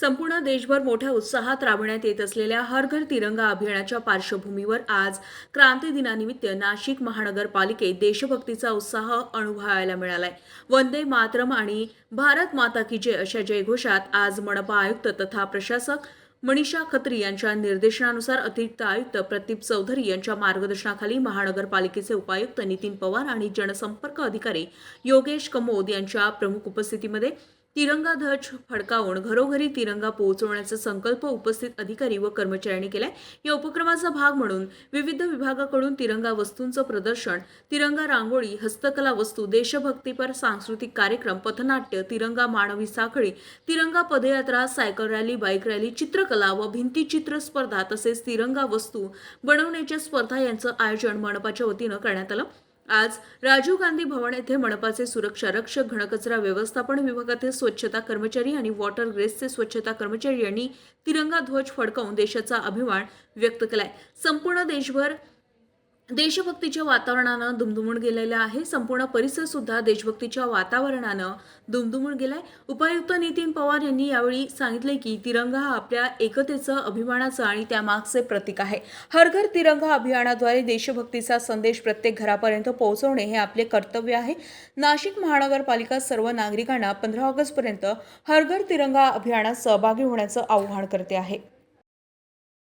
संपूर्ण देशभर मोठ्या उत्साहात राबवण्यात येत असलेल्या हर घर तिरंगा अभियानाच्या पार्श्वभूमीवर आज क्रांती दिनानिमित्त नाशिक महानगरपालिकेत देशभक्तीचा उत्साह अनुभवायला मिळालाय. वंदे मातरम आणि भारत माता की जय अशा जयघोषात आज मनपा आयुक्त तथा प्रशासक मनीषा खत्री यांच्या निर्देशनानुसार अतिरिक्त आयुक्त प्रदीप चौधरी यांच्या मार्गदर्शनाखाली महानगरपालिकेचे उपायुक्त नितीन पवार आणि जनसंपर्क अधिकारी योगेश कमोद यांच्या प्रमुख उपस्थितीमध्ये तिरंगा ध्वज फडकावून घरोघरी तिरंगा पोहोचवण्याचा संकल्प उपस्थित अधिकारी व कर्मचाऱ्यांनी केलाय. या उपक्रमाचा भाग म्हणून विविध विभागाकडून तिरंगा वस्तूंचं प्रदर्शन तिरंगा रांगोळी हस्तकला वस्तू देशभक्तीपर सांस्कृतिक कार्यक्रम पथनाट्य तिरंगा मानवी साखळी Tiranga padyatra cycle rally bike rally चित्रकला व भिंतीचित्र स्पर्धा तसेच तिरंगा वस्तू बनवण्याच्या स्पर्धा यांचं आयोजन मनपाच्या वतीनं करण्यात आलं. आज राजीव गांधी भवन येथे मनपाचे सुरक्षा रक्षक घनकचरा व्यवस्थापन विभागातील स्वच्छता कर्मचारी आणि वॉटर ग्रेसचे स्वच्छता कर्मचारी यांनी तिरंगा ध्वज फडकावून देशाचा अभिमान व्यक्त केलाय. संपूर्ण देशभर देशभक्तीच्या वातावरणानं दुमदुमून गेलेलं आहे. संपूर्ण परिसर सुद्धा देशभक्तीच्या वातावरणानं दुमदुमून गेलाय. उपायुक्त नितीन पवार यांनी यावेळी सांगितले की तिरंगा हा आपल्या एकतेचं अभिमानाचं आणि त्यामागचे प्रतीक आहे. हर घर तिरंगा अभियानाद्वारे देशभक्तीचा संदेश प्रत्येक घरापर्यंत पोहोचवणे हे आपले कर्तव्य आहे. नाशिक महानगरपालिका सर्व नागरिकांना पंधरा ऑगस्टपर्यंत हर घर तिरंगा अभियानात सहभागी होण्याचं आवाहन करते आहे.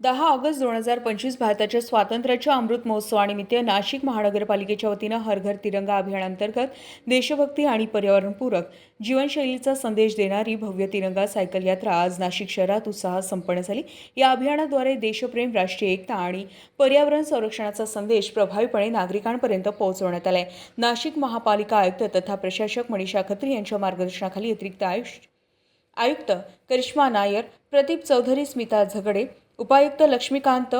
दहा ऑगस्ट दोन हजार पंचवीस भारताच्या स्वातंत्र्याच्या अमृत महोत्सवानिमित्त नाशिक महानगरपालिकेच्या वतीनं हर घर तिरंगा अभियानांतर्गत देशभक्ती आणि पर्यावरणपूरक जीवनशैलीचा संदेश देणारी भव्य तिरंगा सायकल यात्रा आज नाशिक शहरात उत्साहात संपन्न झाली. या अभियानाद्वारे देशप्रेम राष्ट्रीय एकता आणि पर्यावरण संरक्षणाचा संदेश प्रभावीपणे नागरिकांपर्यंत पोहोचवण्यात आलाय. नाशिक महापालिका आयुक्त तथा प्रशासक मनीषा खत्री यांच्या मार्गदर्शनाखाली अतिरिक्त आयुष आयुक्त करिश्मा नायर प्रदीप चौधरी स्मिता झगडे उपायुक्त लक्ष्मीकांत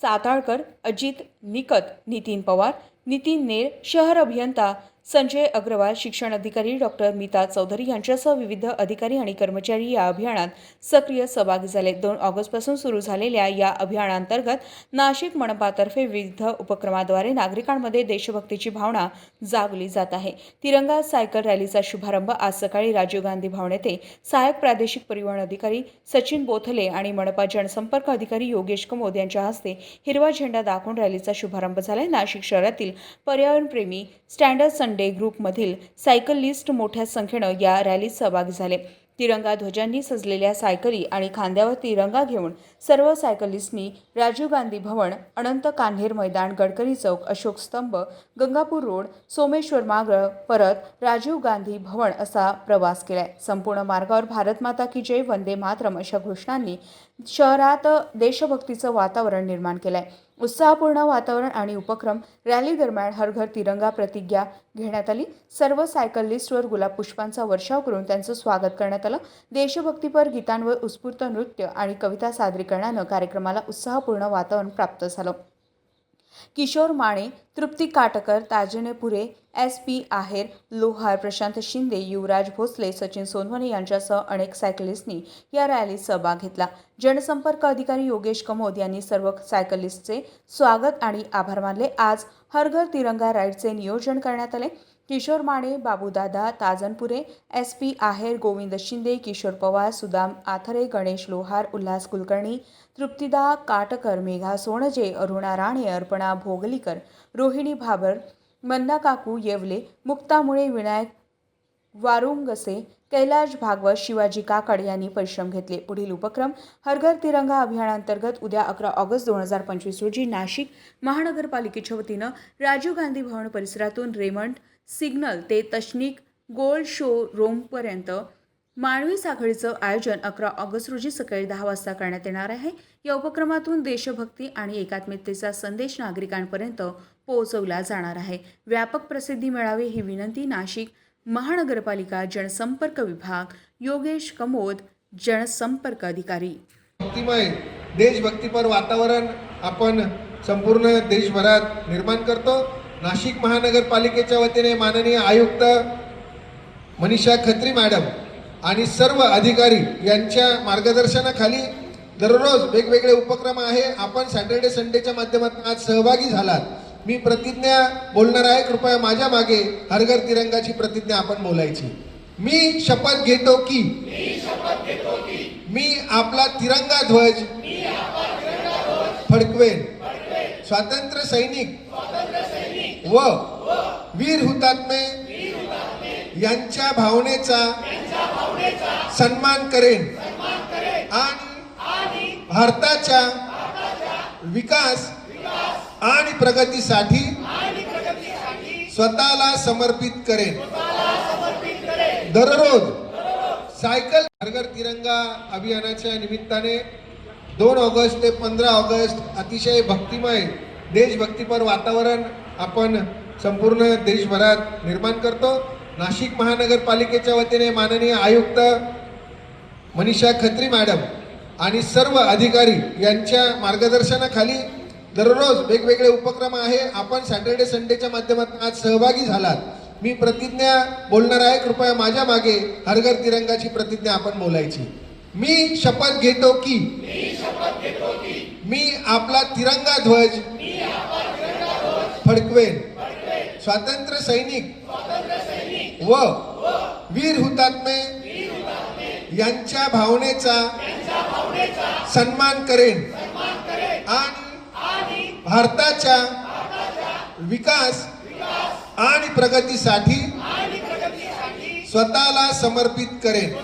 साताळकर अजित निकत नितीन पवार नितीन नेर शहर अभियंता संजय अग्रवाल शिक्षण अधिकारी डॉक्टर मीता चौधरी यांच्यासह विविध अधिकारी आणि कर्मचारी या अभियानात सक्रिय सहभागी झाले. दोन ऑगस्टपासून सुरू झालेल्या या अभियानांतर्गत नाशिक मनपातर्फे विविध उपक्रमाद्वारे नागरिकांमध्ये देशभक्तीची भावना जागली जात आहे. तिरंगा सायकल रॅलीचा शुभारंभ आज सकाळी राजीव गांधी भवन येथे सहाय्यक प्रादेशिक परिवहन अधिकारी सचिन बोथले आणि मनपा जनसंपर्क अधिकारी योगेश कमोद यांच्या हस्ते हिरवा झेंडा दाखवून रॅलीचा शुभारंभ झाला. नाशिक शहरातील पर्यावरणप्रेमी स्टँडर्ड संडे ग्रुपमधील सायकलिस्ट मोठ्या संख्येनं या रॅलीत सहभागी झाले. तिरंगा ध्वजांनी सजलेल्या सायकली आणि खांद्यावर तिरंगा घेऊन सर्व सायकलिस्टनी राजीव गांधी भवन अनंत कान्हेर मैदान गडकरी चौक अशोक स्तंभ गंगापूर रोड सोमेश्वर मार्ग परत राजीव गांधी भवन असा प्रवास केलाय. संपूर्ण मार्गावर भारत माता की जय वंदे मातरम अशा घोषणांनी शहरात देशभक्तीचं वातावरण निर्माण केलंय. उत्साहपूर्ण वातावरण आणि उपक्रम रॅली दरम्यान हरघर तिरंगा प्रतिज्ञा घेण्यात आली. सर्व सायकलिस्टवर गुलाब पुष्पांचा वर्षाव करून त्यांचं स्वागत करण्यात आलं. देशभक्तीपर गीतांवर उत्स्फूर्त नृत्य आणि कविता सादरीकरणानं कार्यक्रमाला उत्साहपूर्ण वातावरण प्राप्त झालं. किशोर माने तृप्ती Katkar Tajanpure S P Aher Lohar Prashant Shinde Yuvraj Bhosale Sachin Sonawane यांच्यासह अनेक सायकलिस्टनी या रॅलीत सहभाग घेतला. जनसंपर्क अधिकारी योगेश कमोद यांनी सर्व सायकलिस्टचे स्वागत आणि आभार मानले. आज हरघर तिरंगा राईडचे नियोजन करण्यात आले. किशोर माने बाबूदादा ताजनपुरे एस पी आहेर गोविंद शिंदे किशोर पवार सुदाम आथरे गणेश लोहार उल्हास कुलकर्णी तृप्तिदा काटकर मेघा सोणजे अरुणा राणे अर्पणा भोगलीकर रोहिणी भाबर मन्ना काकू येवले मुक्तामुळे विनायक वारुंगसे कैलाश भागवत शिवाजी काकड यांनी परिश्रम घेतले. पुढील उपक्रम हरघर तिरंगा अभियानांतर्गत उद्या अकरा ऑगस्ट दोन हजार पंचवीस रोजी नाशिक महानगरपालिकेच्या वतीनं राजीव गांधी भवन परिसरातून रेमंड सिग्नल ते तशनिक गोल्ड शो रोमपर्यंत मानवी साखळीचं आयोजन अकरा ऑगस्ट रोजी सकाळी दहा वाजता करण्यात येणार आहे. या उपक्रमातून देशभक्ती आणि एकात्मिकतेचा संदेश नागरिकांपर्यंत पोहोचवला जाणार आहे. व्यापक प्रसिद्धी मिळावी ही विनंती नाशिक महानगरपालिका जनसंपर्क विभाग योगेश कमोद जनसंपर्क अधिकारी. भक्तिमय देशभक्तीपर वातावरण आपण संपूर्ण देशभरात निर्माण करतो. नाशिक महानगरपालिकेच्या वतीने माननीय आयुक्त मनीषा खत्री मॅडम आणि सर्व अधिकारी यांच्या मार्गदर्शनाखाली दररोज वेगवेगळे उपक्रम आहे. आपण सॅटर्डे संडेच्या माध्यमातून आज सहभागी झालात. मी प्रतिज्ञा बोलणार आहे कृपया माझ्या मागे हरघर तिरंगाची प्रतिज्ञा आपण बोलायची. मी शपथ घेतो की मी आपला तिरंगा ध्वज फडकवेन. स्वातंत्र्य सैनिक व वीर हुतात्मे यांच्या भावनेचा सन्मान करेन. आणि भारताच्या विकास आणि प्रगतीसाठी स्वतःला समर्पित करेन. दररोज सायकल हरघर तिरंगा अभियानाच्या निमित्ताने दोन ऑगस्ट ते पंधरा ऑगस्ट अतिशय भक्तिमय देशभक्तीपर वातावरण आपण संपूर्ण देशभरात निर्माण करतो. नाशिक महानगरपालिकेच्या वतीने माननीय आयुक्त मनीषा खत्री मॅडम आणि सर्व अधिकारी यांच्या मार्गदर्शनाखाली दररोज वेगवेगळे उपक्रम आहे. आपण सॅटर्डे संडेच्या माध्यमातून आज सहभागी झालात. मी प्रतिज्ञा बोलणार आहे. कृपया माझ्या मागे हरघर तिरंगाची प्रतिज्ञा आपण बोलायची. मी शपथ घेतो की मी आपला तिरंगा ध्वज फडकवेन. स्वातंत्र्य सैनिक व वीर हुतात्मे यांच्या भावनेचा सन्मान करेन. आणि भारताच्या विकास आणि प्रगतीसाठी स्वतःला समर्पित करेन.